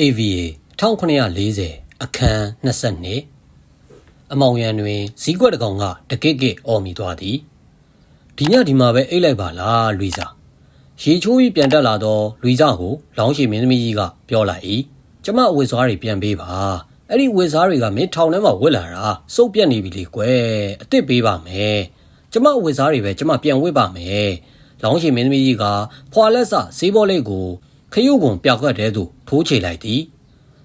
AVA 1940အခန်း22အမောင်ရံတွင်ဇီးကွက်တစ်ကောင်ကတကစ်ကစ်အော်မိသွားသည်ဒီညဒီမှာပဲအိတ်လိုက်ပါလားလူစာရေချိုးပြီးပြန်တက်လာတော့လူစာကိုလောင်းရှိမင်းသမီးကြီးကပြောလိုက်၏ကျမအဝတ်စားတွေပြန်ပေးပါအဲ့ဒီဝတ်စားတွေကမင်းထောင်ထဲမှာဝတ်လာတာစုပ်ပြက်နေပြီလေကွယ်အစ်စ်ပေးပါမယ်ကျမအဝတ်စားတွေပဲကျမပြန်ဝတ်ပါမယ်လောင်းရှိမင်းသမီးကြီးကဖွာလက်စဈေးဘောလေးကို ခရုပ်ကွန်ပြောက်ကတ်တဲ့သို့ထိုးချေလိုက်သည်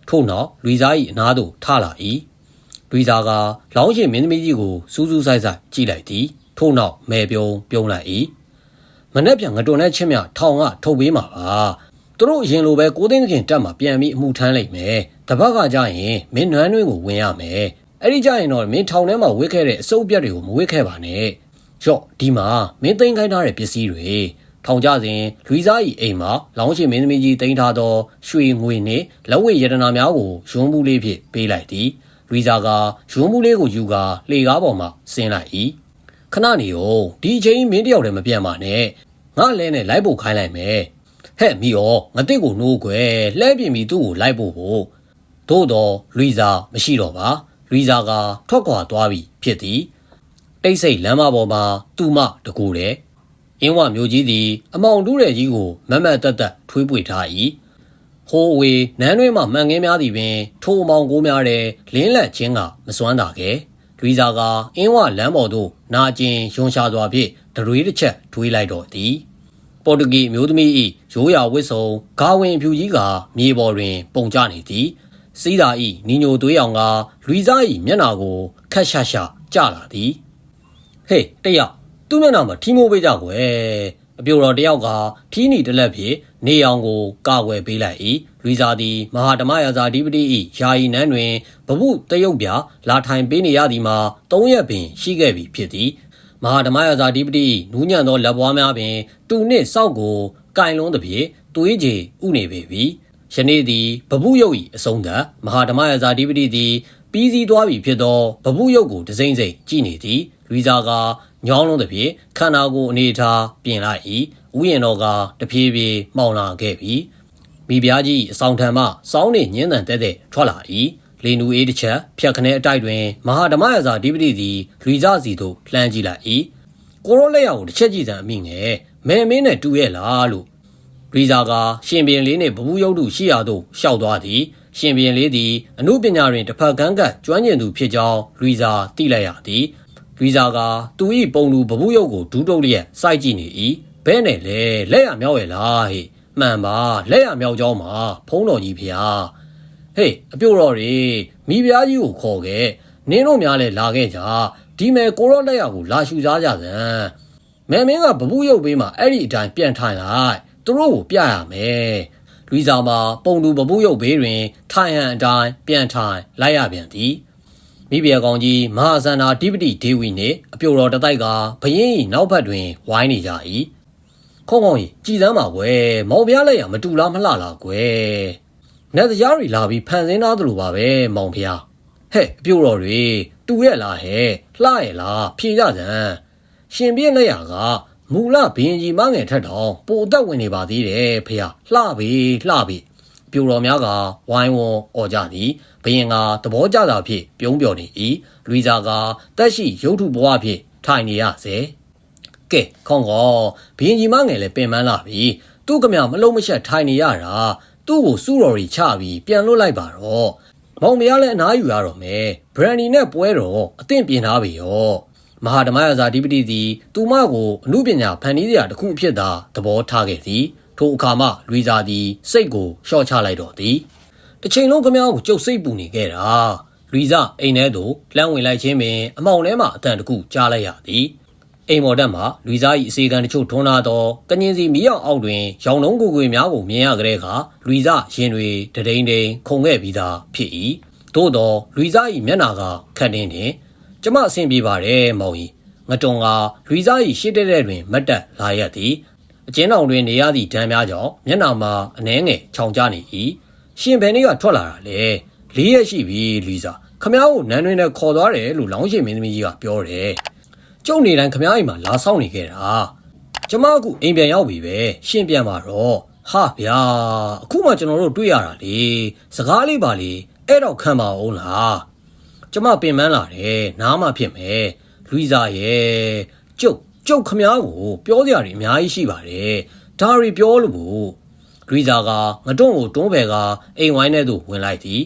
ထို့နောက်လူစား၏အနားသို့ထလာ၏လူစားကလောင်းရှင်မင်းသမီးကြီးကိုစူးစူးဆိုင်ဆိုင်ကြည့်လိုက်သည်ထို့နောက်မဲပြုံးပြုံးလိုက်၏မနေ့ပြန်ငတွန်တဲ့ချင်းမြထောင်ကထုတ်ပေးမှာပါသူတို့အရင်လိုပဲကိုသိန်းခင်တက်မှာပြန်ပြီးအမှုထမ်းလိုက်မယ်တပတ်ကကြရင်မင်းနွမ်းတွင်းကိုဝင်ရမယ်အဲ့ဒီကြရင်တော့မင်းထောင်ထဲမှာဝစ်ခဲ့တဲ့အစုပ်ပြက်တွေကိုမဝစ်ခဲ့ပါနဲ့ရော့ဒီမှာမင်းသိမ်းခိုင်းထားတဲ့ပစ္စည်းတွေ ထောင်ကြစဉ်လူစားဤအိမ်မှာလောင်းရှင်မင်းသမီးကြီးတင်ထားသောရွှေငွေနှင့်လက်ဝဲရတနာများကိုရုံးမှုလေးဖြင့်ပေးလိုက်သည်လူစားကရုံးမှုလေးကိုယူကာလှေကားပေါ်မှဆင်းလိုက်၏ခဏနေဦးဒီအချိန်မင်းတယောက်တည်းမပြန်ပါနဲ့ငါလဲနဲ့လိုက်ဖို့ခိုင်းလိုက်မယ်ဟဲ့မီယောငါတစ်ကိုနိုးကွယ်လှဲပြင်ပြီးသူ့ကိုလိုက်ဖို့ဖို့သို့တော့လူစားမရှိတော့ပါလူစားကထွက်ခွာသွားပြီဖြစ်သည်တိတ်ဆိတ်လမ်းမပေါ်မှာသူ့မတကူတဲ့ အင်းဝမျိုးကြီးသည် အမောင်တူးတဲ့ကြီးကိုမမတ်တက်တက်ထွေးပွေထား၏ဟိုးဝေနန်းတွင်းမှမှန်ကင်းများသည်ပင်ထိုအမောင်ကိုများတဲ့လင်းလက်ချင်းကမစွမ်းတာကဲလူစာကအင်းဝလမ်းပေါ်သို့နာကျင်ယွန်ရှာစွာဖြင့်ဒရွေးတစ်ချက်ထွေးလိုက်တော့သည်ပေါ်တူဂီမျိုးသမီး၏ရိုးရာဝစ်စုံဂါဝင်ဖြူကြီးကမြေပေါ်တွင် ပုံကျနေသည်စီးသာ၏နီညိုသွေးအောင်ကလူစား၏မျက်နာကိုခက်ရှာရှာကျလာသည်ဟေးတယောက် သူ့မျက်နှာမှာထီမိုးပေးကြကွယ်အပြိုတော်တယောက်ကထီးနီတလက်ဖြင့်နေအောင်ကိုကာကွယ်ပေးလိုက်၏လူစားသည်မဟာဓမ္မရာဇာဓိပတိ၏ယာယီနန်းတွင်ဘပုတရုတ်ပြလာထိုင်ပေးနေရသည်မှာ၃ရက်ပင်ရှိခဲ့ပြီဖြစ်သည်မဟာဓမ္မရာဇာဓိပတိနူးညံ့သောလက်ပွားများပင် သူနှင့်စောက်ကိုကင်လုံးသည်ဖြင့်သွေးကြေဥနေပေပြီယနေ့သည်ဘပုယုတ်၏အဆုံးသတ်မဟာဓမ္မရာဇာဓိပတိသည်ပြီးစီးသွားပြီဖြစ်သောဘပုယုတ်ကိုတစိမ့်စိမ့်ကြည့်နေသည်လူစားက ညောင်းလုံးသဖြင့်ခန္ဓာကိုယ်အနေထားပြင်လိုက်၏ဥယျာဉ်တော်ကတဖြည်းဖြည်းမှောင်လာခဲ့ပြီမိဖုရားကြီးအဆောင်ထံမှစောင်းနေညင်းတန်တဲ့တဲ့ထွက်လာ၏လေနူအေးတစ်ချက်ဖြတ်ခနဲအတိုက်တွင်မဟာဓမ္မရာဇာဓိပတိသည်လူစားစီသို့လှမ်းကြည့်လိုက်၏ကိုရောလက်ရကိုတစ်ချက်ကြည့်စမ်းအမိငယ်မဲမင်းနဲ့တူရဲ့လားလို့ရီဇာကရှင်ဘင်လေးနှင့်ဘဘူးရုပ်တုရှိရာသို့ရှောက်သွားသည်ရှင်ဘင်လေးသည်အမှုပညာတွင်တစ်ဖက်ကန်းကတ်ကျွမ်းကျင်သူဖြစ်ကြောင်းရီဇာသိလိုက်ရသည် ရီဇာကသူ၏ပုံလူဘဘူးရုပ်ကိုဒူးတုပ်လျက်စိုက်ကြည့်နေ၏ဘဲနဲ့လေလက်ရမြောက်ရဲ့လားဟေ့မှန်ပါလက်ရမြောက်ကြောင်းမှာဖုံးတော်ကြီးဖျားဟေးအပြိုတော်တွေမိဖုရားကြီးကိုခေါ်ခဲ့နင်းတို့များလည်းလာခဲ့ကြဒီမဲ့ကိုရောလက်ရကိုလာရှူစားကြစမ်းမဲမင်းကဘဘူးရုပ်ပေးမှအဲ့ဒီအတိုင်းပြန်ထိုင်လိုက်သူတို့ကိုပြရမယ်လူစာမှာပုံတူပပူးရုပ်ဘေးတွင် ထိုင်ဟန်အတိုင်းပြန်ထိုင်လိုက်ရပြန်သည် မိဖုရားကောင်ကြီးမဟာဇန္နာဓိပတိဒေဝီနှင့်အပြိုတော်တတိုက်ကဘရင်၏နောက်ဘက်တွင်ဝိုင်းနေကြ၏ခေါင်းကောင်းကြီးကြည်စမ်းပါကွယ်မောင်ဖျားလက်ရမတူလားမလှလားကွယ်နတ်တရားတွေလာပြီးဖန်ဆင်းသားသလိုပါပဲမောင်ဖျားဟဲ့အပြိုတော်တွေတူရဲ့လားဟဲ့လှရဲ့လားဖြေကြစမ်းရှင်ပြည့်လက်ရကမူလဘရင်ကြီးမငယ်ထက်တောင်ပိုအသက်ဝင်နေပါသေးတယ်ဖေဟာလှပြီလှပြီ ပြိုတော်များကဝိုင်းဝန်းអော်ကြသည်ဘရင်ကသဘောကျတာဖြင့်ပြုံးပြော်နေ၏လူစာကတက်ရှိရုပ်ထုဘဝဖြင့်ထိုင်နေရစေကဲခေါင်းကောဘရင်ကြီးမငယ်လည်းပင်ပန်းလာပြီသူ့ကမြမလုံးမရှက်ထိုင်နေရတာသူ့ကိုစူတော်ရီချပြီးပြန်လွတ်လိုက်ပါတော့မောင်မရလည်းအနားယူရတော့မယ်ဘရန်ဒီနဲ့ပွဲတော်အသင့်ပြင်ထားပြီရောမဟာဓမ္မရာဇာဓိပတိသည်သူမကိုအမှုပညာဖန်တီးစရာတစ်ခုအဖြစ်သာသဘောထားခဲ့သည် ထိုအခါမှလွေစာသည် စိတ်ကိုလျှော့ချလိုက်တော့သည်တစ်ချိန်လုံးခမ ्या ကိုကြုတ်စိတ်ပူနေခဲ့တာလွီစာအိမ်ထဲသို့လှမ်းဝင်လိုက်ခြင်းပင်အမောင်ထဲမှအတန်တကူကြားလိုက်ရသည်အိမ်မော်တက်မှာလူစား၏အစီကံတချို့ထွန်းလာသောကငင်စီမီးရောက်အောက်တွင် ရောင်လုံးကိုကိုများကိုမြင်ရကြတဲ့အခါလူစားရင်တွေတဒိန်ဒိန်ခုန်ခဲ့ပြီးသားဖြစ်၏သို့သောလူစား၏မျက်နာကခတ်တင်းတင်ကျမအဆင်ပြေပါတယ်မောင်ကြီးငတုံကလူစား၏ရှေ့တဲ့တဲ့တွင်မတ်တက်လာရသည် အကျဉ်းတော်တွင်နေရသည့်ဒဏ်များကြောင့်မျက်နာမှာအနှဲငယ်ခြောင်ကျနေ၏ရှင်ဘယ်နေ့ကထွက်လာတာလဲလေးရက်ရှိပြီလီစာခမ ्या ကိုနန်းတွင်နဲ့ခေါ်သွားတယ်လို့လောင်းရှင်မင်းသမီးကြီးကပြောတယ်ကျုပ်နေတိုင်းခမ ्या အိမ်မှာလာဆောင်နေခဲ့တာကျမအခုအိမ်ပြန်ရောက်ပြီပဲရှင်ပြန်ပါတော့ဟာဗျာအခုမှကျွန်တော်တို့တွေ့ရတာလေစကားလေးပါလေအဲ့တော့ခံပါအောင်လားကျမပင်ပန်းလာတယ်နားမှဖြစ်မယ်လူဇာရဲ့ကျုပ် ကျုပ်ခမားကိုပြောစရာတွေအများကြီးရှိပါတယ်ဒါတွေပြောလို့ဘူးလူဇာကငတွန့်ကိုတွန်းပယ်ကအိမ်ဝိုင်းထဲသို့ဝင်လိုက်သည်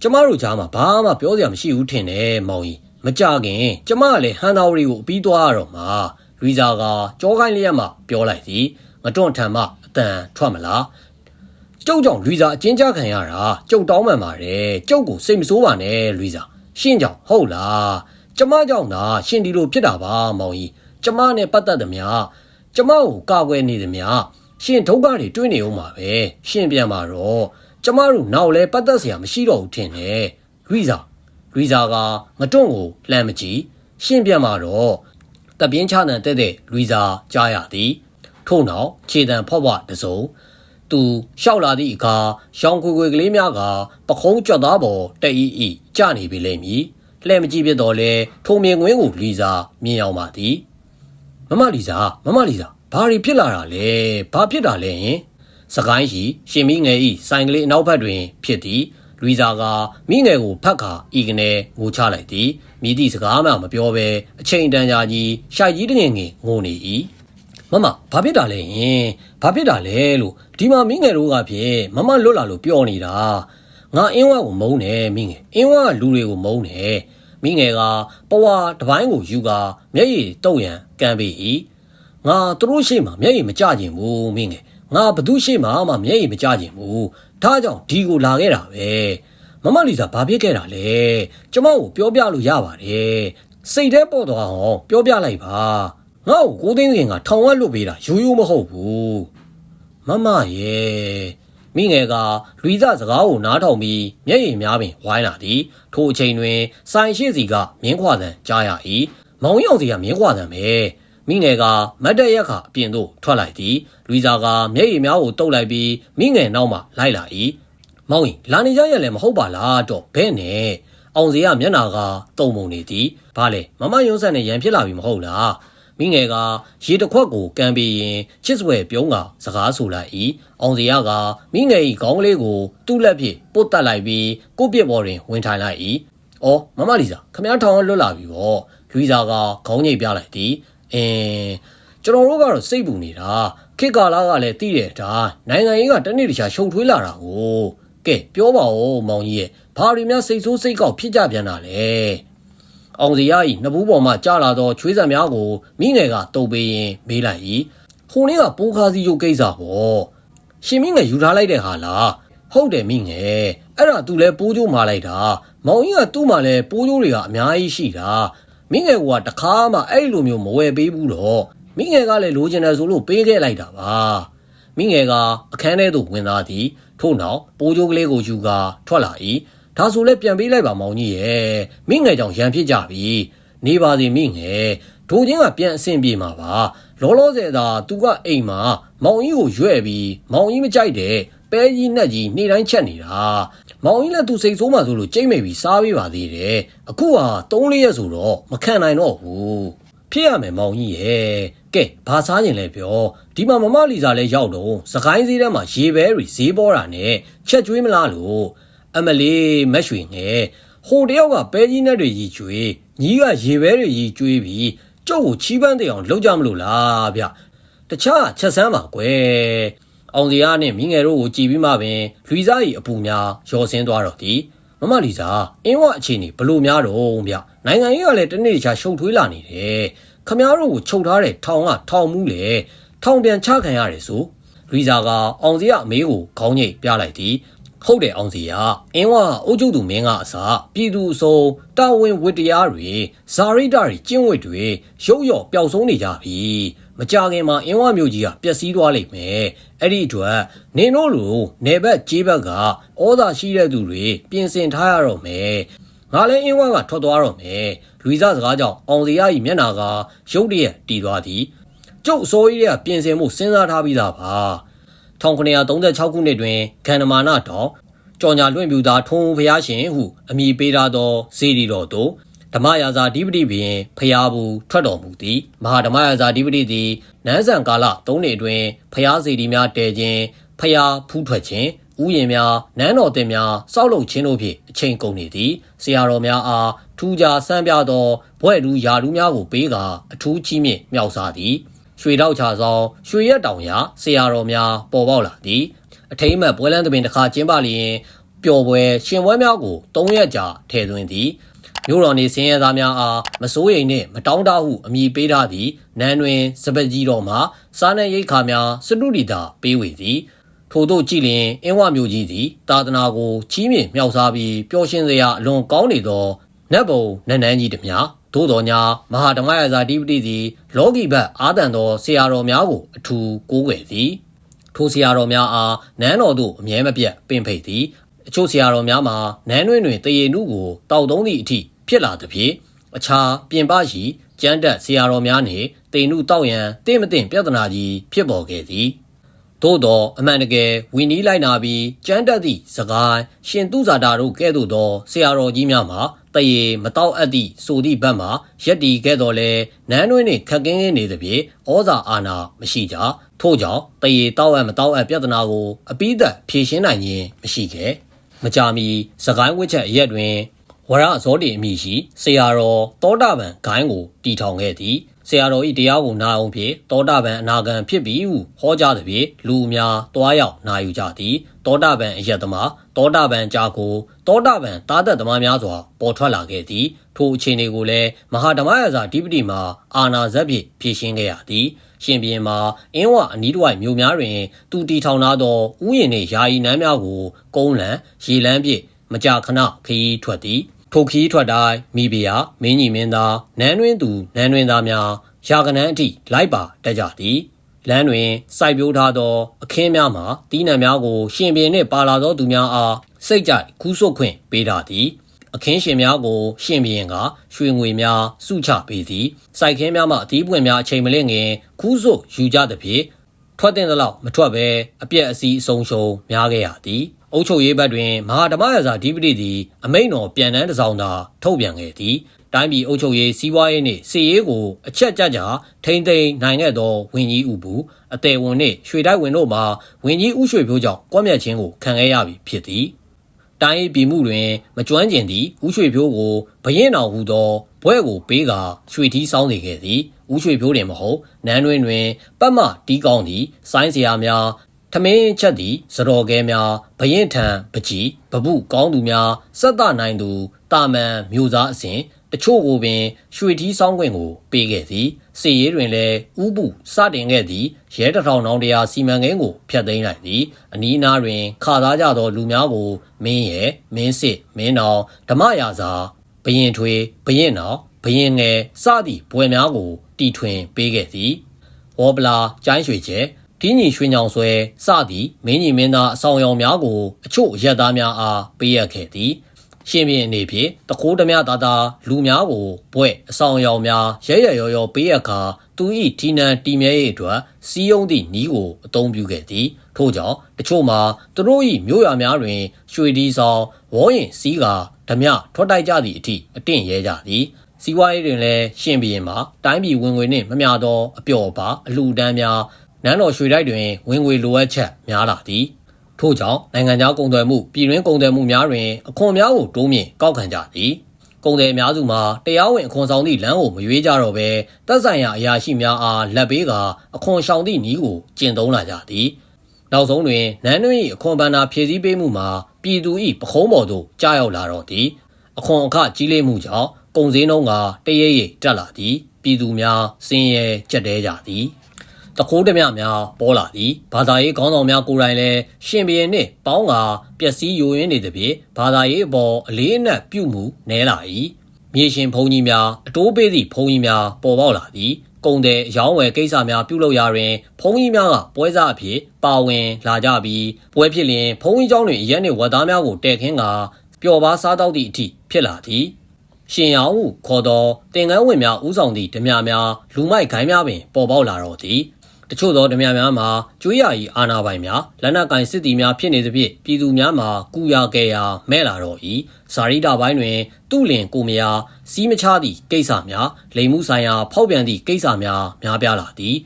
ကျမတို့ကြားမှာဘာမှပြောစရာမရှိဘူးထင်တယ်မောင်ကြီးမကြခင် ကျမကလည်းဟန်တာဝရီကိုအပြီးသွားရတော့မှာလူဇာကကြောကိုင်းလျက်မှပြောလိုက်သည်ငတွန့်ထံမှအတန်ထွက်မလားကျုပ်ကြောင့်လူစားအချင်းကြခံရတာကျုပ်တောင်းပန်ပါတယ်ကျုပ်ကိုစိတ်မဆိုးပါနဲ့လူစားရှင်းကြောင့်ဟုတ်လားကျမကြောင့်သာရှင်ဒီလိုဖြစ်တာပါမောင်ကြီး ကျမနဲ့ပတ်သက်သမျှကျမကိုကာကွယ်နေသမျှရှင်ဒုက္ခတွေတွေ့နေအောင်ပါပဲရှင်ပြန်ပါတော့ကျမတို့နောက်လဲပတ်သက်စရာမရှိတော့ဘူးထင်တယ်လူီစာလူီစာကမတွန့်ကိုလှမ်းမကြည့်ရှင်ပြန်ပါတော့တပြင်းချတဲ့တဲ့တဲ့လူီစာကြားရသည်ထို့နောက်ခြေတံဖော့ဖွားတစုံသူလျှောက်လာသည့်အခါရောင်ခွေခွေကလေးများကပခုံးကြွက်သားပေါ်တဲ့ဤဤကြနေပြီလိမ့်မည်လှဲ့မကြည့်ဖြစ်တော်လဲထုံမြင်ကွင်းကိုလူီစာမြင်အောင်ပါသည် မမလီစာမမလီစာဘာတွေဖြစ်လာတာလဲဘာဖြစ်တာလဲဟင်စကိုင်းရှိရှင်မိငယ်ဤဆိုင်ကလေးအနောက်ဘက်တွင် ဖြစ်သည်လူီစာကမိငယ်ကိုဖတ်ခါဤကနေငိုချလိုက်သည်မိသည့်စကားမှမပြောဘဲအချိန်တန်ကြာကြီးရှိုက်ကြီးတငယ်ငယ်ငိုနေ၏မမဘာဖြစ်တာလဲဟင်ဘာဖြစ်တာလဲလို့ဒီမှာမိငယ်တို့ကဖြင့်မမလွတ်လာလို့ပြောနေတာငါအင်းဝကိုမုန်းတယ်မိငယ်အင်းဝကလူတွေကိုမုန်းတယ် မိငယ်ကပဝါတပိုင်းကိုယူကာမျက်ရည်တုပ်ရန်ကမ်းပေး၏ငါသူတို့ရှိမှမျက်ရည်မကြကျင်ဘူးမိငယ်ငါဘသူရှိမှမှမျက်ရည်မကြကျင်ဘူးဒါကြောင့်ဒီကိုလာခဲ့တာပဲမမလီစာဘာဖြစ်ခဲ့တာလဲကျမကိုပြောပြလို့ရပါတယ်စိတ်ထဲပေါ်သွားအောင်ပြောပြလိုက်ပါငါ့ကိုကိုသိန်းစင်ကထောင်ဝက်လွတ်ပေးတာရိုးရိုးမဟုတ်ဘူးမမရဲ့ မိငယ်ကလူိဇစကားကိုနားထောင်ပြီးမျက်ရည်များပင်ဝိုင်းလာသည်ထိုအချိန်တွင်ဆိုင်ရှိစီကမြင်းခွာသံကြားရ၏မောင်ရောင်စီကမြင်းခွာသံပဲမိငယ်ကမတ်တရက်ခအပြင်သို့ထွက်လိုက်သည်လူိဇကမျက်ရည်များကိုတုပ်လိုက်ပြီးမိငယ်နောက်မှလိုက်လာ၏မောင်ကြီးလာနေကြရလည်းမဟုတ်ပါလားတော့ဘဲနဲ့အောင်စီကမျက်နာကတုံမုံနေသည်ဘာလဲမမယုံဆက်နဲ့ရန်ဖြစ်လာပြီမဟုတ်လား မိငယ်ကရေတစ်ခွက်ကိုကန်ပြီးရင်ချစ်စွဲပြုံးကစကားဆိုလိုက်၏အောင်စီရကမိငယ်၏ခေါင်းကလေးကိုသူ့လက်ဖြင့်ပုတ်တက်လိုက်ပြီးကိုပြစ်ပေါ်တွင်ဝင်ထိုင်လိုက်၏အော်မမလီစာခမည်းထောင်လွတ်လာပြီပေါ့လူီစာကခေါင်းညိတ်ပြလိုက်သည်အင်းကျွန်တော်တို့ကတော့စိတ်ပူနေတာခေတ်ကာလကလည်းတည်တယ်ဒါနိုင်ငံရေးကတနေ့တခြားရှုံထွေးလာတာကိုကဲပြောပါဦးမောင်ကြီးရဲ့ဘာတွေများစိတ်ဆိုးစိတ်ကောက်ဖြစ်ကြပြန်တာလဲ အောင်စီရ၏နှစ်ဘူးပေါ်မှကြာလာသောချွေးစံများကိုမိငယ်ကတုပ်ပေးရင်မေးလိုက်၏ဟိုနေ့ကပိုးခါစီရုပ်ကိစ္စပေါ့ရှင်မိငယ်ယူထားလိုက်တဲ့ဟာလားဟုတ်တယ်မိငယ်အဲ့ဒါသူလဲပိုးကျိုးမာလိုက်တာမောင်ကြီးကသူ့မှာလဲပိုးကျိုးတွေကအများကြီးရှိတာမိငယ်ကတခါမှအဲ့လိုမျိုးမဝယ်ပေးဘူးတော့မိငယ်ကလည်းလိုချင်တယ်ဆိုလို့ပေးခဲ့လိုက်တာပါမိငယ်ကအခန်းထဲသို့ဝင်သွားသည်ထို့နောက်ပိုးကျိုးကလေးကိုယူကာထွက်လာ၏ ဒါဆိုလဲပြန်ပေးလိုက်ပါမောင်ကြီးရဲ့မိငယ်ကြောင့်ရန်ဖြစ်ကြပြီနေပါစီမိငယ်ဒိုချင်းကပြန်အဆင်ပြေမှာပါလောလောဆယ်သာသူကအိမ်မှာမောင်ကြီးကိုရွဲ့ပြီးမောင်ကြီးမကြိုက်တဲ့ပဲကြီးနှက်ကြီးနေတိုင်းချက်နေတာမောင်ကြီးလည်းသူစိတ်ဆိုးမှဆိုလို့ကြိတ်မိပြီးစားပေးပါသေးတယ်အခုဟာ3လေးရက်ဆိုတော့မခံနိုင်တော့ဘူးဖြစ်ရမယ်မောင်ကြီးရဲ့ကဲဘာစားရင်လဲပြောဒီမှာမမလီစာလဲရောက်တော့စကိုင်းစည်းထဲမှာရေဘဲတွေဈေးပေါ်တာနဲ့ချက်ကျွေးမလားလို့ အမလေးမက်ရွှေငယ်ဟိုတယောက်ကပဲကြီးနဲ့တွေရီကျွေးညီးကရေဘဲတွေရီကျွေးပြီးကျုပ်ကိုချီးပန်းတဲ့အောင်လုပ်ကြမလို့လားဗျတခြားချက်ဆန်းပါကွယ်အောင်စရာနဲ့မိငယ်တို့ကိုကြည်ပြီးမှပင်လူစား၏အပူများရောဆင်းသွားတော့သည်မမလီစာအင်းဝအခြေအနေဘလို့များတော့ဗျနိုင်ငံရေးကလည်းတနေ့တခြားရှုပ်ထွေးလာနေတယ်ခမားတို့ကိုချုပ်ထားတဲ့ထောင်ကထောင်မှုလေထောင်ပြန်ချခံရတယ်ဆိုလူစားကအောင်စရာအမေးကိုခေါင်းညိတ်ပြလိုက်သည် ဟုတ်တယ်အောင်စီရအင်းဝအုတ်ကျုပ်သူမင်းကအစားပြည်သူအစုံတာဝန်ဝတ္တရားတွေဇာရိတတွေကျင့်ဝတ်တွေရုပ်ရော့ပျောက်ဆုံးနေကြပြီမကြခင်မှာအင်းဝမျိုးကြီးကပျက်စီးသွားလိမ့်မယ်အဲ့ဒီအတွက်နင်တို့လိုနေဘက်ကြေးဘက်ကဩသာရှိတဲ့သူတွေပြင်ဆင်ထားရတော့မယ်ငါလည်းအင်းဝကထွက်သွားတော့မယ်လူစစကားကြောင့်အောင်စီရ၏မျက်နာကရုတ်တရက်တီသွားသည်ကျုပ်အစိုးရကပြင်ဆင်မှုစဉ်းစားထားပြီးသားပါ 1936ခုနှစ်တွင်ဂန္ဓမာနတော်ကြော်ညာလွင့်ပြူသာထုံးဖျားရှင်ဟုအမည်ပေးထားသောစေတီတော်သို့ဓမ္မရာဇာဓိပတိဘင်ဖျားဘူးထွက်တော်မူသည်မဟာဓမ္မရာဇာဓိပတိသည်နန်းဆန်ကာလ၃နှစ်အတွင်းဖျားစေတီများတည်ခြင်းဖျားဖူးထွက်ခြင်းဥယျာဉ်များနန်းတော်တင်များစောက်လုပ်ခြင်းတို့ဖြင့်အချိန်ကုန်နေသည်ဆရာတော်များအားထူးခြားစံပြသောဘွဲ့လူယာလူများကိုပေးကာအထူးချီးမြှင့်မြောက်စားသည် ရွှေတော့ချဆောင်ရွှေရက်တောင်ရဆရာတော်များပေါ်ပေါက်လာသည်အထိမ့်မှတ်ပွဲလန်းသဘင်တစ်ခါကျင်းပလျင်ပျော်ပွဲရှင်ပွဲများကို၃ရက်ကြာထည့်သွင်းသည်မြို့တော်နေစင်းရဲသားများအားမစိုးရိမ်နှင့်မတောင်းတဟုအမည်ပေးထားသည့်နန်းတွင်စပကြီးတော်မှာစားနှဲရိတ်ခါများစတုဒီတာပေးဝေသည်ထို့သို့ကြည့်လျင်အင်းဝမျိုးကြီးသည်တာသနာကိုချီးမြှင့်မြောက်စားပြီးပျော်ရွှင်စရာအလွန်ကောင်းနေသောနတ်ဘုံနန်းနန်းကြီးတမျှ သို့တော်ညာမဟာဓမ္မရာဇာတိပတိသည်လောကီဘတ်အာတန်သောဆရာတော်များကိုအထူးကိုးကွယ်သည်ထိုဆရာတော်များအားနန်းတော်သို့အမြဲမပြတ်ပင်ဖိတ်သည်အချို့ဆရာတော်များမှာနန်းတွင်တွင်တရေနုကိုတောက်သုံးသည့်အထိဖြစ်လာသဖြင့်အခြားပြင်ပရှိကျမ်းတက်ဆရာတော်များနှင့်တေနုတောက်ရန်တင့်မတင်ပြဿနာကြီးဖြစ်ပေါ်ခဲ့သည် သို့သောအမှန်တကယ်ဝီနီးလိုက်နာပြီးကျမ်းတက်သည့်စကားရှင်သူဇာတာတို့ကဲ့သို့သောဆရာတော်ကြီးများမှာတရေမတောက်အပ်သည့်ဆိုသည့်ဘက်မှာရက်တီခဲ့တော်လဲနန်းတွင်းနှင့်ခက်ကင်းနေသဖြင့်ဩဇာအာဏာမရှိကြထို့ကြောင့်တရေတောက်အပ်မတောက်အပ်ပြဿနာကိုအပိသက်ဖြေရှင်းနိုင်ခြင်းမရှိခဲ့မကြမီစကိုင်းဝစ်ချက်အရက်တွင်ဝရဇောတိအမိရှိဆရာတော်တောတာပန်ဂိုင်းကိုတီထောင်ခဲ့သည် ဆရာတော်ဤတရားကိုနာအောင်ဖြင့်တောတာပန်အနာဂံဖြစ်ပြီးဟုဟောကြားသည်ဖြင့်လူအများတွားရောက်နာယူကြသည်တောတာပန်အယက်သမားတောတာပန်ကြာကိုတောတာပန်တာသက်သမားများစွာပေါ်ထွက်လာခဲ့သည်ထိုအခြေအနေကိုလည်းမဟာဓမ္မရာဇာဓိပတိမှာအာနာဇက်ဖြင့်ဖြည့်ရှင်းခဲ့ရသည်ရှင်ဘရင်မှာအင်းဝအနီးတစ်ဝိုက်မြို့များတွင်သူတီထောင်ထားသောဥယျာဉ်နှင့်ယာယီနန်းများကိုကုန်းလံရေလန်းဖြင့်မကြာခဏခရီးထွက်သည် ထိုခီးထွက်တိုင်းမိဖုရားမင်းကြီးမင်းသားနန်းတွင်သူနန်းတွင်သားများရာကနန်းအထိလိုက်ပါတက်ကြသည်လမ်းတွင်စိုက်ပျိုးထားသောအခင်းများမှာတီးနှံများကို ရှင်ပင်နှင့်ပါလာသောသူများအားစိတ်ကြိုက်ခူးဆုပ်ခွင့်ပေးထားသည်အခင်းရှင်များကို ရှင်ဘရင်ကရွှေငွေများစုချပေးသည်စိုက်ခင်းများမှအသီးပွင့်များအချိန်မလင့်ငင်ခူးဆုပ်ယူကြသဖြင့်ထွက်တဲ့လောက်မထွက်ဘဲအပြက်အစီးအဆုံးရှုံးများခဲ့ရသည် အုပ်ချုပ်ရေးဘက်တွင်မဟာဓမ္မရာဇာဓိပတိသည်အမိန့်တော်ပြန်တန်းတစ်စောင်းသာထုတ်ပြန်ခဲ့သည်တိုင်းပြည်အုပ်ချုပ်ရေးစီးပွားရေးနှင့်စီရေးကိုအချက်ကြကြထိမ့်သိမ်းနိုင်ခဲ့သောဝင်းကြီးဥပူအသေးဝင်နှင့်ရွှေတိုက်ဝင်တို့မှာဝင်းကြီးဥရွှေဖြိုးကြောင့်ကွက်မြတ်ခြင်းကိုခံခဲ့ရပြီဖြစ်သည်တိုင်းပြည်မှုတွင်မကျွမ်းကျင်သည့်ဥရွှေဖြိုးကိုဘရင်တော်ဟူသောဘွဲ့ကိုပေးကာရွှေထီးဆောင်းနေခဲ့သည်ဥရွှေဖြိုးတယ်မဟုတ်နန်းတွင်တွင်ပတ်မတီးကောင်းသည်ဆိုင်းစရာများ ထမင်းချက်သည်စတော်ကဲများဘရင်ထံပကြီးပပုကောင်းသူများစက်တနိုင်သူတာမန်မျိုးသားအစဉ်တချို့ကိုပင်ရွှေထီးဆောင်းခွင့်ကိုပေးခဲ့သည်စီရေးတွင်လည်းဥပုစတင်ခဲ့သည်ရဲတထောင်နောင်တရားစီမံကိန်းကိုဖျက်သိမ်းလိုက်သည်အနီးအနားတွင်ခါသားကြသောလူများကိုမင်းရဲမင်းစစ်မင်းတော်ဓမ္မရာဇာဘရင်ထွေဘရင်တော်ဘရင်ငယ်စသည့်ဘွယ်များကိုတီထွင်ပေးခဲ့သည်ဝေါပလာကျိုင်းရွှေကျဲ ဒီညီရွှေညောင်ဆွဲစသည်မင်းကြီးမင်းသားအဆောင်ရောင်များကိုအချို့ရက်သားများအားပေးရခဲ့သည်ရှင်ပြင်းအနေဖြင့်တခိုးဓမြသာသာလူများကိုဘွဲ့အဆောင်ရောင်များရဲရဲရောရောပေးရခါသူ၏ထီနန်တီမြဲ၏အတွက်စီးယုံသည့်နီးကိုအသုံးပြုခဲ့သည်ထို့ကြောင့်တချို့မှာသူတို့၏မြို့ရွာများတွင် ရွှေဒီဆောင်ဝေါ်ရင်စီးကာဓမြထွက်တိုက်ကြသည့်အထိအတင့်ရဲကြသည်စီးပွားရေးတွင်လည်းရှင်ဘီရင်မှာတိုင်းပြည်ဝင်ငွေနှင့်မမျှသောအပျော်ပါအလှူဒန်းများ နန်းတော်ရွှေတိုက်တွင်ဝင်ငွေလိုအပ်ချက်များလာသည်ထို့ကြောင့်နိုင်ငံခြားကုန်သွယ်မှုပြည်တွင်းကုန်သွယ်မှုများတွင်အခွန်များကိုတိုးမြင့်ကောက်ခံကြသည်ကုန်သည်အများစုမှာတရားဝင်အခွန်ဆောင်သည့်လမ်းကိုမရွေးကြတော့ဘဲတပ်ဆိုင်ရာအရာရှိများအားလက်ပေးကအခွန်ရှောင်သည့်နည်းကိုကျင့်သုံးလာကြသည်နောက်ဆုံးတွင်နန်းတွင်၏အခွန်ဘဏ္ဍာဖြည့်ဆည်းပေးမှုမှာပြည်သူ၏ပခုံးပေါ်သို့ကြားရောက်လာတော့သည်အခွန်အခကြီးလေးမှုကြောင့်ကုန်စည်နှုန်းကတရရိပ်တက်လာသည် ပြည်သူများစင်းရဲကြက်တဲကြသည် တခိုးဓမြများပေါ်လာသည်ဘာသာရေးခေါင်းဆောင်များကိုယ်တိုင်လည်းရှင်ဘီရင်နှင့်ပေါင်းကပျက်စီးယိုယွင်းနေသည်ဖြင့်ဘာသာရေးအပေါ်အလေးအနက်ပြုမှုနည်းလာ၏မြေရှင်ဘုံကြီးများအတိုးပေးသည့်ဘုံကြီးများပေါ်ပေါက်လာသည်ကုန်တဲ့အယောင်းဝယ်ကိစ္စများပြုလုပ်ရာတွင်ဘုံကြီးများကပွဲစားအဖြစ်ပါဝင်လာကြပြီးပွဲဖြစ်လျင်ဘုံကြီးเจ้าတွင်ရက်နှင့်ဝတ်သားများကိုတဲခင်းကပျော်ပါစားတော့သည့်အထိဖြစ်လာသည်ရှင်ရောင်ဟုခေါ်သောတင်ကန်းဝင်များဥဆောင်သည့်ဓမြများလူမိုက်ခိုင်းများပင်ပေါ်ပေါက်လာတော့သည် တချို့သောဓမြများမှာကျွေးရည်အာနာပိုင်များလက်နက်ကင်စစ်သည်များဖြစ်နေသဖြင့်ပြည်သူများမှာကူရကဲရာမဲ့လာတော့၏ဇာရိတာပိုင်းတွင်သူ့လင်ကိုမယာစီးမချသည့်ကိစ္စများလိမ်မှုဆိုင်ရာဖောက်ပြန်သည့်ကိစ္စများများပြားလာသည်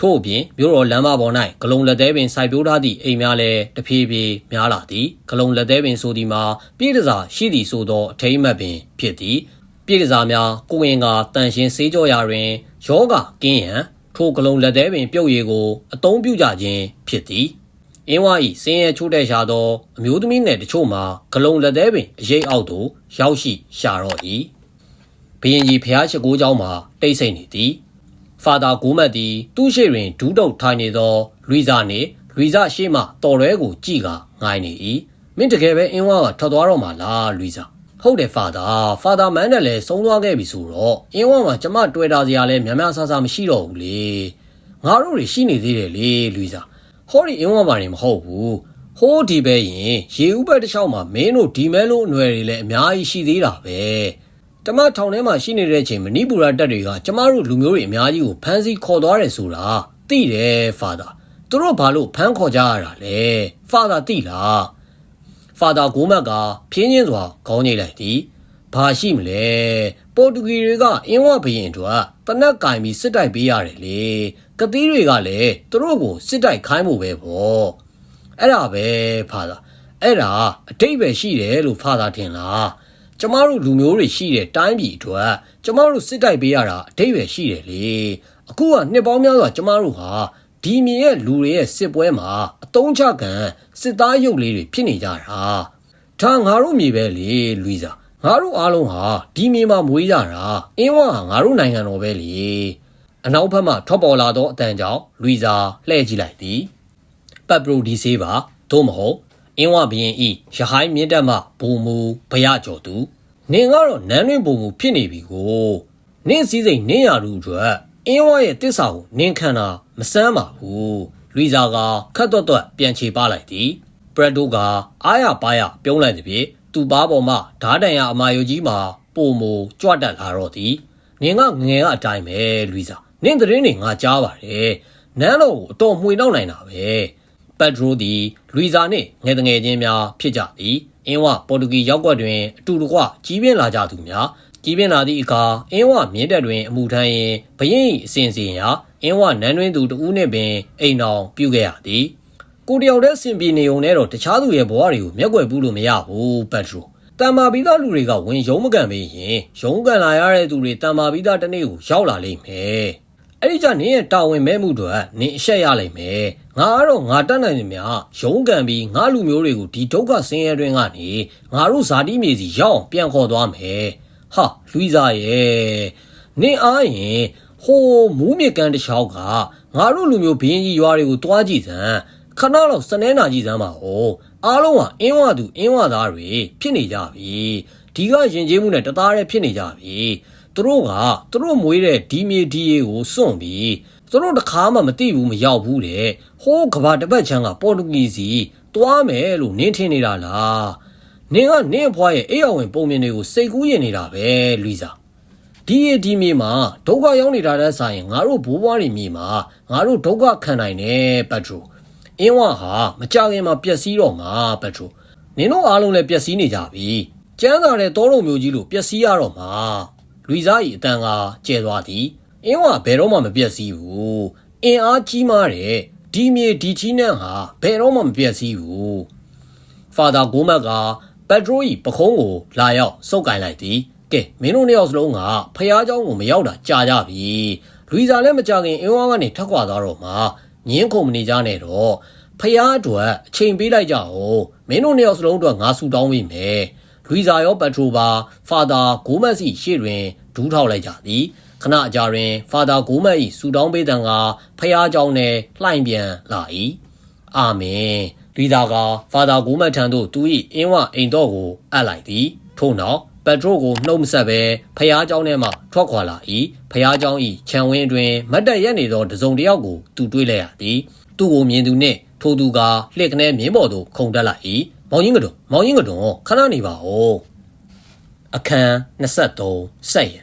ထို့အပြင်မြို့တော်လမ်းမပေါ်၌ဂလုံလက်သေးပင်စိုက်ပျိုးထားသည့်အိမ်များလည်းတဖြည်းဖြည်းများလာသည်ဂလုံလက်သေးပင်ဆိုသည်မှာပြည်တစားရှိသည်ဆိုသောအထိမ်းအမှတ်ပင်ဖြစ်သည်ပြည်တစားများကိုဝင်ကတန်ရှင်းစေးကြောရာတွင်ယောဂကင်းရန် ထိုဂလုံလက်သေးပင်ပြုတ်ရည်ကိုအသုံးပြုကြခြင်းဖြစ်သည်အင်းဝါဤစင်းရဲချိုးတဲ့ရှာသောအမျိုးသမီးနယ်တချို့မှာဂလုံလက်သေးပင်အရေးအောက်သို့ရောက်ရှိရှာတော့၏ဘုရင်ကြီးဖျားရှိခိုးเจ้าမှာတိတ်ဆိတ်နေသည် ဖာသာကိုမတ်သည်သူ့ရှိတွင်ဒူးတုပ်ထိုင်နေသောလူဇာနှင့်လူဇာရှေ့မှတော်ရဲကိုကြည့်ကငိုင်းနေ၏မင်းတကယ်ပဲအင်းဝါကထွက်သွားတော့မှလားလူဇာ ဟုတ်တယ်ဖာသာဖာသာမန်းနဲ့လည်းဆုံးသွားခဲ့ပြီဆိုတော့အင်းဝါမှာကျမတွေ့တာစရာလည်းများများဆဆမရှိတော့ဘူးလေငါတို့တွေရှိနေသေးတယ်လေလူဇာဟောဒီအင်းဝါပါနေမဟုတ်ဘူးဟိုးဒီပဲရင်ရေဥပတ်တစ်ချောင်းမှာမင်းတို့ဒီမဲလို့အနွယ်တွေလည်းအများကြီးရှိသေးတာပဲကျမထောင်ထဲမှာရှိနေတဲ့အချိန်မဏိပူရတပ်တွေကကျမတို့လူမျိုးတွေအများကြီးကိုဖမ်းဆီးခေါ်သွားတယ်ဆိုတာသိတယ်ဖာသာသူတို့ဘာလို့ဖမ်းခေါ်ကြရတာလဲဖာသာသိလား ဖာသာကိုမတ်ကဖြင်းချင်းစွာခေါင်းညိတ်လိုက်သည်ဘာရှိမလဲပေါ်တူဂီတွေကအင်းဝဘရင်တို့ကတနက်ကင်ပြီးစစ်တိုက်ပေးရတယ်လေကတိတွေကလည်းသူတို့ကိုစစ်တိုက်ခိုင်းမှုပဲပေါ့အဲ့ဒါပဲဖာသာအဲ့ဒါအတိတ်ပဲရှိတယ်လို့ဖာသာထင်လားကျမတို့လူမျိုးတွေရှိတဲ့တိုင်းပြည်အတွက်ကျမတို့စစ်တိုက်ပေးရတာအတိတ်ပဲရှိတယ်လေအခုကနှစ်ပေါင်းများစွာကျမတို့ဟာ ဒီမြေရဲ့လူတွေရဲ့စစ်ပွဲမှာအတုံးချခံစစ်သားရုပ်လေးတွေဖြစ်နေကြတာဒါငါတို့မြေပဲလေလူီစာငါတို့အားလုံးဟာဒီမြေမှာမွေးကြတာအင်းဝဟာငါတို့နိုင်ငံတော်ပဲလေအနောက်ဘက်မှထွက်ပေါ်လာသောအတန်ကြောင့်လူီစာလှည့်ကြည့်လိုက်သည်ပတ်ပရိုဒီဆေးပါသို့မဟုတ်အင်းဝဘရင်ဤရဟိုင်းမြင့်တက်မှဘူမူဘရကျော်သူနင်ကတော့နန်းတွင်ဘူမူဖြစ်နေပြီကိုနင့်စည်းစိမ်နင့်ရလူအတွက် အင်းဝရဲ့တစ္ဆာကိုနင်ခံတာမစမ်းပါဘူးလူီဇာကခတ်တော့တော့ပြန်ချေပါလိုက်သည်ပရက်ဒိုကအားရပါရပြုံးလိုက်သည်ဖြင့်သူ့ပါပေါ်မှဓားတန်ရအမာယိုကြီးမှာပုံမူကြွတက်လာတော့သည်နင်ကငယ်ကအတိုင်းပဲလူီဇာနင့်သတင်းတွေငါကြားပါတယ်နန်းတော်ကိုအတော်မှွေတော့နိုင်တာပဲပက်ဒရိုသည်လူီဇာနှင့်ငယ်တငယ်ချင်းများဖြစ်ကြသည်အင်းဝပေါ်တူဂီရောက်ကွက်တွင်အတူတကွကြီးပြင်းလာကြသူများ ကြီးပြင်းလာသည့်အခါအင်းဝမြင်းတက်တွင်အမှုထမ်းရင်ဘရင်၏အစဉ်စဉ်ရာအင်းဝနန်းတွင်သူတဦးနှင့်ပင်အိမ်တော်ပြုခဲ့ရသည်ကိုတယောက်တည်းဆင်ပြေနေုံနဲ့တော့တခြားသူရဲ့ဘဝတွေကိုမျက်ကွယ်ပူးလို့မရဘူးပက်ဒရိုတံမာပြီးသားလူတွေကဝင်ရုံးမကန်ပေးရင်ရုံးကန်လာရတဲ့သူတွေတံမာပြီးသားတစ်နေ့ကိုရောက်လာလိမ့်မယ်အဲ့ဒီကြနင်းရဲ့တာဝန်မဲ့မှုတွေနင်းအရှက်ရလိမ့်မယ်ငါကတော့ငါတတ်နိုင်တယ်များရုံးကန်ပြီးငါလူမျိုးတွေကိုဒီဒုက္ခဆင်းရဲတွင်းကနေငါတို့ဇာတိမြေစီရောက်အောင်ပြန်ခေါ်သွားမယ် ဟာလူီဇာရဲ့နင်းအားရင်ဟိုးမူးမြစ်ကန်တစ်ချောင်းကငါတို့လူမျိုးဘင်းကြီးရွာတွေကိုတွားကြည့်စမ်းခဏတော့စနေနာကြည့်စမ်းပါဦးအားလုံးကအင်းဝသူအင်းဝသားတွေဖြစ်နေကြပြီဒီကရင်ကျေးမှုနဲ့တသားတည်းဖြစ်နေကြပြီသူတို့ကသူတို့မွေးတဲ့ဒီမြေဒီရေကိုစွန့်ပြီးသူတို့တခါမှမသိဘူးမရောက်ဘူးတဲ့ဟိုးကဘာတစ်ပတ်ချမ်းကပေါ်တူဂီစီတွားမယ်လို့နင်းထင်နေတာလား နင်းကနင်းအဖွားရဲ့အေးရဝင်ပုံမြင်တွေကိုစိတ်ကူးရင်နေတာပဲလူီစာဒီရေဒီမြေမှာဒုက္ခရောက်နေတာတဲ့ဆိုင်ငါတို့ဘိုးဘွားတွေမြေမှာငါတို့ဒုက္ခခံနိုင်တယ်ပက်ထရိုအင်းဝဟာမကြခင်မှာပျက်စီးတော့မှာပက်ထရိုနင်တို့အားလုံးလည်းပျက်စီးနေကြပြီကျန်းစာတဲ့တောတော်မျိုးကြီးလို့ပျက်စီးရတော့မှာလူစားဤအတန်ကကျဲသွားသည်အင်းဝဘယ်တော့မှမပြတ်စည်းဘူးအင်အားကြီးမားတဲ့ဒီမြေဒီချီနန်းဟာဘယ်တော့မှမပြတ်စည်းဘူးဖာသာဂိုးမတ်က ပက်ထရိုဤပခုံးကိုလာရောက်စုပ်ကင်လိုက်သည်ကဲမင်းတို့နှစ်ယောက်စလုံးကဖះเจ้าကိုမရောက်တာကြာကြပြီလူစားလည်းမကြခင်အင်းဝါကနေထက်ခွာသွားတော့မှညင်းခုန်မနေကြနဲ့တော့ဖះအတွက်အချိန်ပေးလိုက်ကြအောင်မင်းတို့နှစ်ယောက်စလုံးအတွက်ငါဆူတောင်းပေးမယ်လူစာရောပက်ထရိုပါဖာသာဂိုးမတ်စီရှေ့တွင်ဒူးထောက်လိုက်ကြသည်ခဏအကြာတွင်ဖာသာဂိုးမတ်၏ဆူတောင်းပေးတံကဖះเจ้าနှင့်လှိုင်ပြန်လာ၏အာမင် လူသားကဖာသာဂိုးမတ်ထံသို့သူ၏အင်းဝအိမ်တော်ကိုအပ်လိုက်သည်ထို့နောက်ပက်ထရိုကိုနှုတ်မဆက်ဘဲဖះเจ้าထဲမှထွက်ခွာလာ၏ဖះเจ้า၏ခြံဝင်းတွင်မတ်တက်ရက်နေသောတစုံတစ်ယောက်ကိုသူတွေ့လိုက်ရသည်သူ့ကိုမြင်သူနှင့်ထိုသူကလှစ်ကနေမြင်းပေါ်သို့ခုန်တက်လာ၏မောင်ကြီးကတော်မောင်ကြီးကတော်ခဏနေပါဦးအခန်း23ဆက်ရ